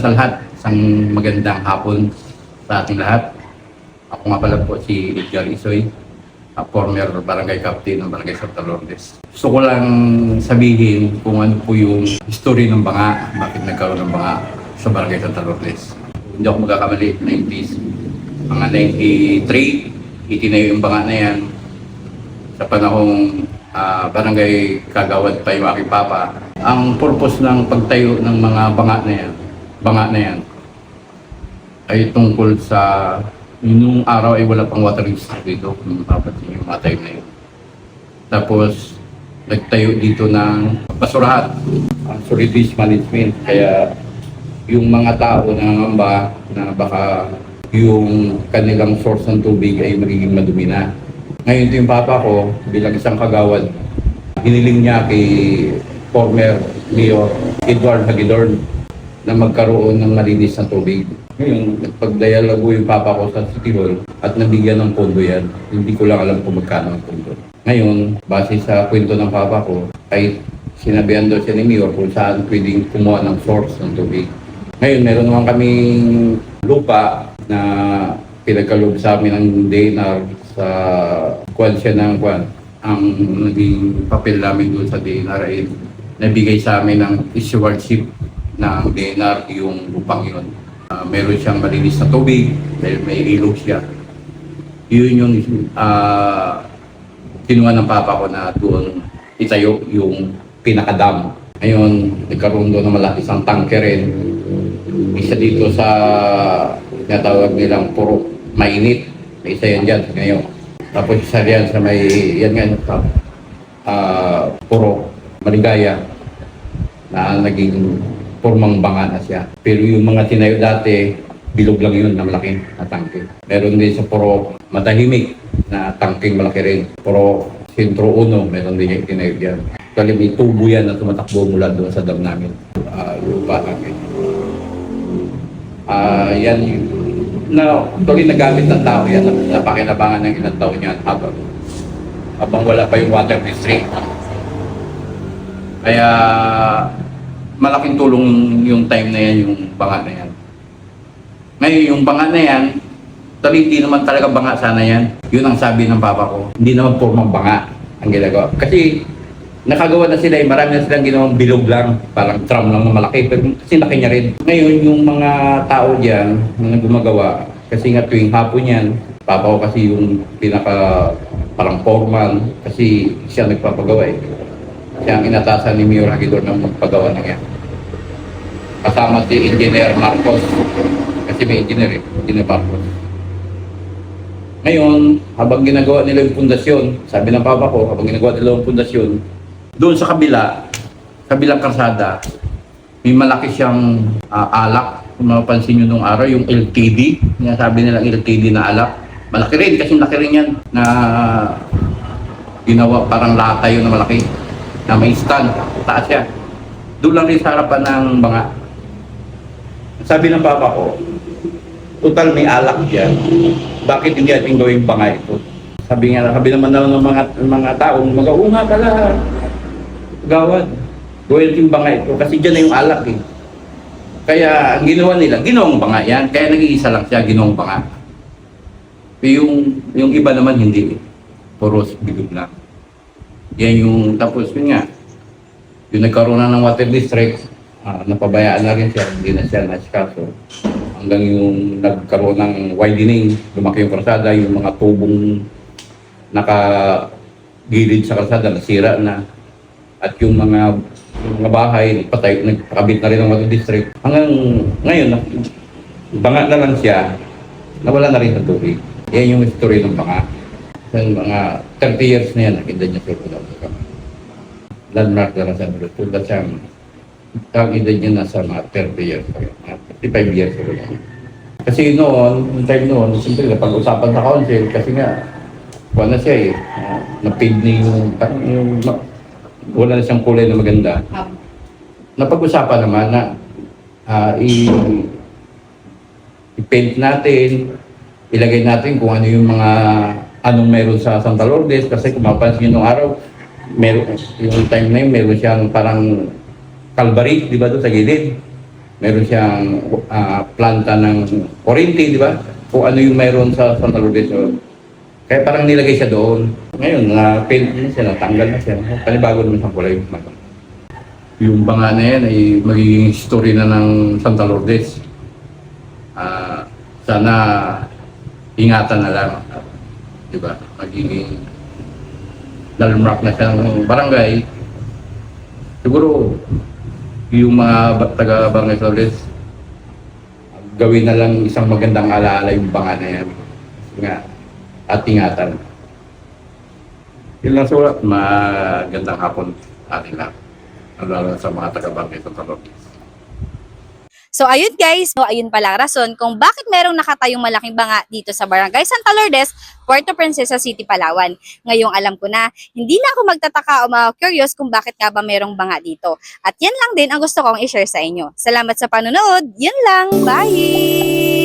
sa lahat, isang magandang hapon sa ating lahat. Ako nga pala po si Edgar Isoy, a former barangay captain ng Barangay Santa Lourdes. Gusto ko lang sabihin kung ano po yung history ng banga, bakit nagkaroon ng banga sa Barangay Santa Lourdes. Hindi ako magkakamali, 90s. Mga 93, itinayo yung banga na yan. Sa panahong ah, barangay kagawad pa yung aking papa. Ang purpose ng pagtayo ng mga banga na yan, banga na yan, ay tungkol sa nung araw ay wala pang water resource dito, nung dapat yung mga time na yun. Tapos, nagtayo dito ng basurahan, ang solid waste management. Kaya, yung mga tao na nangamba na baka yung kanilang source ng tubig ay magiging madumi na. Ngayon ito yung papa ko, bilang isang kagawad, hiniling niya kay former Mayor Edward Hagidorn na magkaroon ng malinis na tubig. Ngayon, nagpagdialogo yung papa ko sa City Hall at nabigyan ng pondo yan. Hindi ko lang alam kung magkano ang pondo. Ngayon, base sa kwento ng papa ko, ay sinabihan daw siya ni Mayor kung saan pwedeng kumuha ng source ng tubig. Ngayon, meron naman kaming lupa na pinagkaloob sa amin ng DNR sa kwan siya ng kwan. Ang naging papel namin doon sa DNR ay nabigay sa amin ng stewardship ng DNR yung lupang yun. Ah, meron siyang malinis na tubig, may, may ilog siya. Yun yung ah kinuha ng papa ko na doon itayo yung pinakadam. Ngayon, nagkaroon doon ng malaki isang tanke rin. Isa dito sa tinatawag nilang puro mainit. May isa yan dyan ngayon. Tapos isa yan sa may, yan nga, ah puro maligaya na naging formang banga na siya. Pero yung mga tinayo dati, bilog lang yun na malaki na tangke. Meron din sa puro matahimik na tangking malaki rin. Puro sentro uno, meron din yung tinayo dyan. Kali may tubo yan na tumatakbo mula doon sa dam namin. Uh, lupa namin. Ah, yan yung na tuloy nagamit ng tao yan na napakinabangan ng ilang taon yan habang habang wala pa yung water district. Kaya malaking tulong yung time na yan, yung banga na yan. Ngayon, yung banga na yan, tuloy hindi naman talaga banga sana yan. Yun ang sabi ng papa ko. Hindi naman purmang banga ang ginagawa. Kasi nakagawa na sila, eh, marami na silang ginawang bilog lang, parang tram lang na malaki, pero kasi laki niya rin. Ngayon, yung mga tao dyan na gumagawa, kasi nga tuwing hapon yan, papa ko kasi yung pinaka parang foreman, kasi siya nagpapagawa eh. Siya ang inatasan ni Mayor Hagidor ng magpagawa ng yan. Kasama si Engineer Marcos, kasi may engineer eh, Engineer Marcos. Ngayon, habang ginagawa nila yung pundasyon, sabi ng papa ko, habang ginagawa nila yung pundasyon, doon sa kabila, kabilang karsada, may malaki siyang ah, alak. Kung mapapansin nyo nung araw, yung LTD, yung sabi nilang LTD na alak. Malaki rin, kasi laki rin yan na ginawa parang lata yun na malaki na may stand, taas siya. Doon lang rin sa harapan ng mga. Sabi ng papa ko, total may alak dyan. Bakit hindi ating gawing banga ito? Sabi nga, sabi naman daw ng mga, mga tao, mga nga pala, gawad. Gawin yung banga ito kasi dyan na yung alak eh. Kaya ang ginawa nila, ginawang banga yan. Kaya nag-iisa lang siya, ginawang banga. Yung, yung iba naman hindi eh. Puros bilog lang. Yan yung, tapos yun nga, yung nagkaroon na ng water district, ah, napabayaan na rin siya, hindi na siya nasikaso. Hanggang yung nagkaroon ng widening, lumaki yung kalsada, yung mga tubong nakagilid sa kalsada, nasira na. At yung mga yung mga bahay, patay, nagpakabit na rin ng water district. Hanggang ngayon, na- banga na lang siya, nawala na rin sa tubig. Yan yung story ng banga. Yung mga 30 years na yan, nakita niya sa Landmark na lang sa. Tulad siya, ang edad niya nasa mga 30 years. mga 35 years ago. Kasi noon, yung time noon, siyempre napag-usapan sa council kasi nga, wala na siya eh. Uh, na-paid na yung, parang yung, wala na siyang kulay na maganda. Napag-usapan naman na ah, i- i-paint natin, ilagay natin kung ano yung mga anong meron sa Santa Lourdes kasi kung mapansin nyo nung araw meron yung time na yun meron siyang parang kalbari di ba doon sa gilid meron siyang ah, planta ng kuryente, di ba? Kung ano yung mayroon sa Santa Lourdes. Kaya parang nilagay siya doon. Ngayon, na-paint na siya, natanggal na siya. Panibago naman siyang kulay. Yung banga na yan ay magiging story na ng Santa Lourdes. Ah, sana ingatan na lang. Di ba? Magiging landmark na siya ng barangay. Siguro, yung mga taga Barangay Flores, gawin na lang isang magandang alaala yung banga na yan. Nga, at ingatan. Yun lang sulat. Magandang hapon sa ating lahat. Lalo sa mga taga Barangay Lourdes. So ayun guys, so ayun pala ang rason kung bakit merong nakatayong malaking banga dito sa Barangay Santa Lourdes, Puerto Princesa City, Palawan. Ngayong alam ko na, hindi na ako magtataka o mga-curious kung bakit nga ba merong banga dito. At yan lang din ang gusto kong i-share sa inyo. Salamat sa panonood, yun lang, bye!